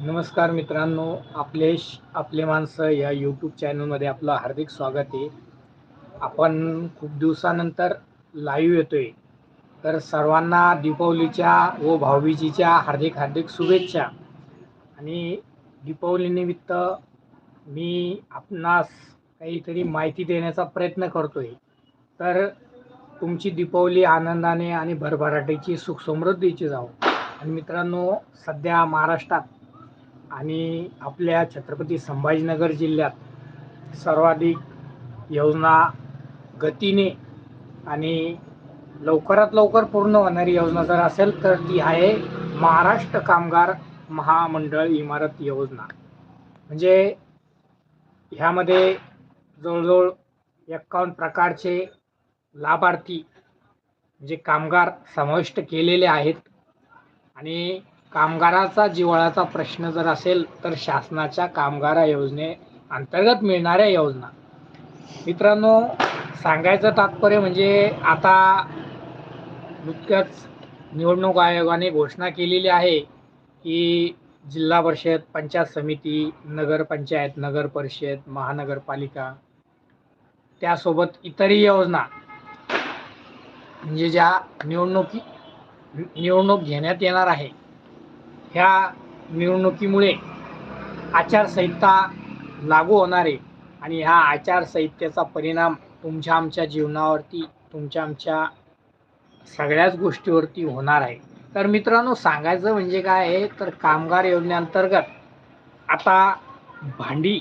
नमस्कार मित्रांनो आपले श- आपले माणसं या यूट्यूब चॅनलमध्ये आपलं हार्दिक स्वागत आहे. आपण खूप दिवसानंतर लाईव्ह येतोय. तर सर्वांना दीपावलीच्या व भाऊबीजीच्या हार्दिक हार्दिक शुभेच्छा. आणि दीपावलीनिमित्त मी आपणास काहीतरी माहिती देण्याचा प्रयत्न करतोय. तर तुमची दीपावली आनंदाने आणि भरभराटीची सुखसमृद्धीची जावो. आणि मित्रांनो सध्या महाराष्ट्रात आणि आपल्या छत्रपती संभाजीनगर जिल्ह्यात सर्वाधिक योजना गतीने आणि लवकरात लवकर पूर्ण होणारी योजना जर असेल तर ती आहे महाराष्ट्र कामगार महामंडळ इमारत योजना. म्हणजे ह्यामध्ये जवळजवळ एक्कावन्न प्रकारचे लाभार्थी म्हणजे कामगार समाविष्ट केलेले आहेत आणि कामगाराचा जिवाळाचा प्रश्न जर असेल तर शासनाच्या कामगार योजने अंतर्गत मिळणाऱ्या योजना. मित्रांनो सांगायचं तात्पर्य म्हणजे आता नुकत्याच निवडणूक आयोगाने घोषणा केलेली आहे की जिल्हा परिषद पंचायत समिती नगरपंचायत नगर परिषद महानगरपालिका त्यासोबत इतरही योजना म्हणजे ज्या निवडणुकी निवडणूक घेण्यात येणार आहे ह्या निवडणुकीमुळे आचारसंहिता लागू होणार आहे आणि ह्या आचारसंहितेचा परिणाम तुमच्या आमच्या जीवनावरती तुमच्या आमच्या सगळ्याच गोष्टीवरती होणार आहे. तर मित्रांनो सांगायचं म्हणजे काय आहे? तर कामगार योजनेअंतर्गत आता भांडी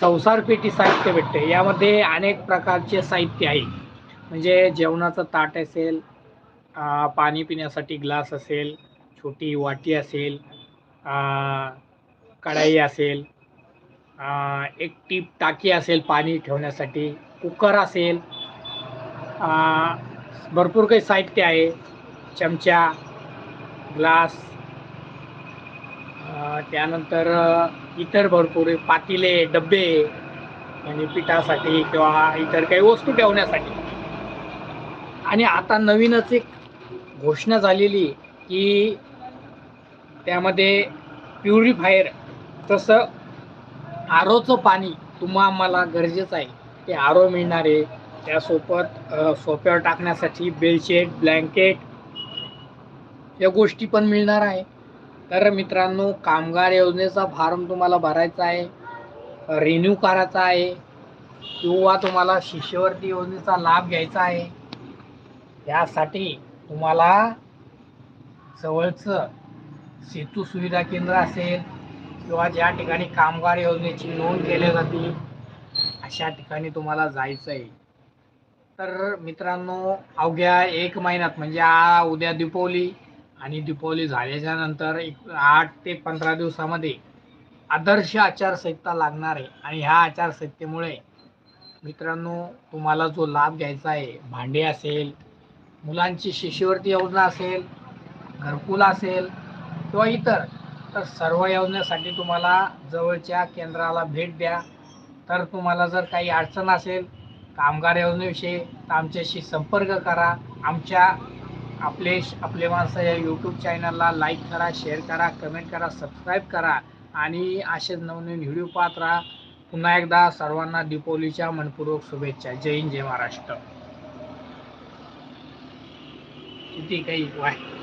संसारपेटी साहित्य भेटते यामध्ये अनेक प्रकारचे साहित्य आहे. म्हणजे जेवणाचं ताट असेल पाणी पिण्यासाठी ग्लास असेल छोटी वाटी असेल कढाई असेल एक टीप टाकी असेल पाणी ठेवण्यासाठी कुकर असेल भरपूर काही साहित्य आहे चमचा ग्लास त्यानंतर इतर भरपूर आहे, पातेले डबे आणि पिठासाठी किंवा इतर काही वस्तू ठेवण्यासाठी. आणि आता नवीनच एक घोषणा झालेली की त्यामध्ये प्युरिफायर तसं आरोचं पाणी तुम्हा आम्हाला गरजेचं आहे ते आरो मिळणार आहे. त्यासोबत सोप्यावर टाकण्यासाठी बेडशीट ब्लँकेट या गोष्टी पण मिळणार आहे. तर मित्रांनो कामगार योजनेचा फॉर्म तुम्हाला भरायचा आहे रिन्यू करायचा आहे किंवा तुम्हाला शिष्यवृत्ती योजनेचा लाभ घ्यायचा आहे. यासाठी तुम्हाला जवळचं सेतू सुविधा केंद्र असेल किंवा ज्या ठिकाणी कामगार योजनेची नोंद केली जाते अशा ठिकाणी तुम्हाला जायचं आहे तर मित्रांनो अवघ्या एक महिन्यात म्हणजे आ उद्या दीपावली आणि दीपावली झाल्याच्यानंतर एक आठ ते पंधरा दिवसामध्ये आदर्श आचारसंहिता लागणार आहे. आणि ह्या आचारसंहितेमुळे मित्रांनो तुम्हाला जो लाभ घ्यायचा आहे भांडे असेल मुलांची शिष्यवृत्ती योजना असेल घरकुल असेल किंवा इतर तर सर्व योजनेसाठी तुम्हाला जवळच्या केंद्राला भेट द्या. तर तुम्हाला जर काही अडचण असेल कामगार योजनेविषयी तर आमच्याशी संपर्क करा. आमच्या आपले आपले माणसं या यूट्यूब चॅनलला लाईक करा शेअर करा कमेंट करा सबस्क्राईब करा आणि असेच नवनवीन व्हिडिओ पाहत राहा. पुन्हा एकदा सर्वांना दीपावलीच्या मनपूर्वक शुभेच्छा. जय हिंद जय महाराष्ट्र. 一定可以玩。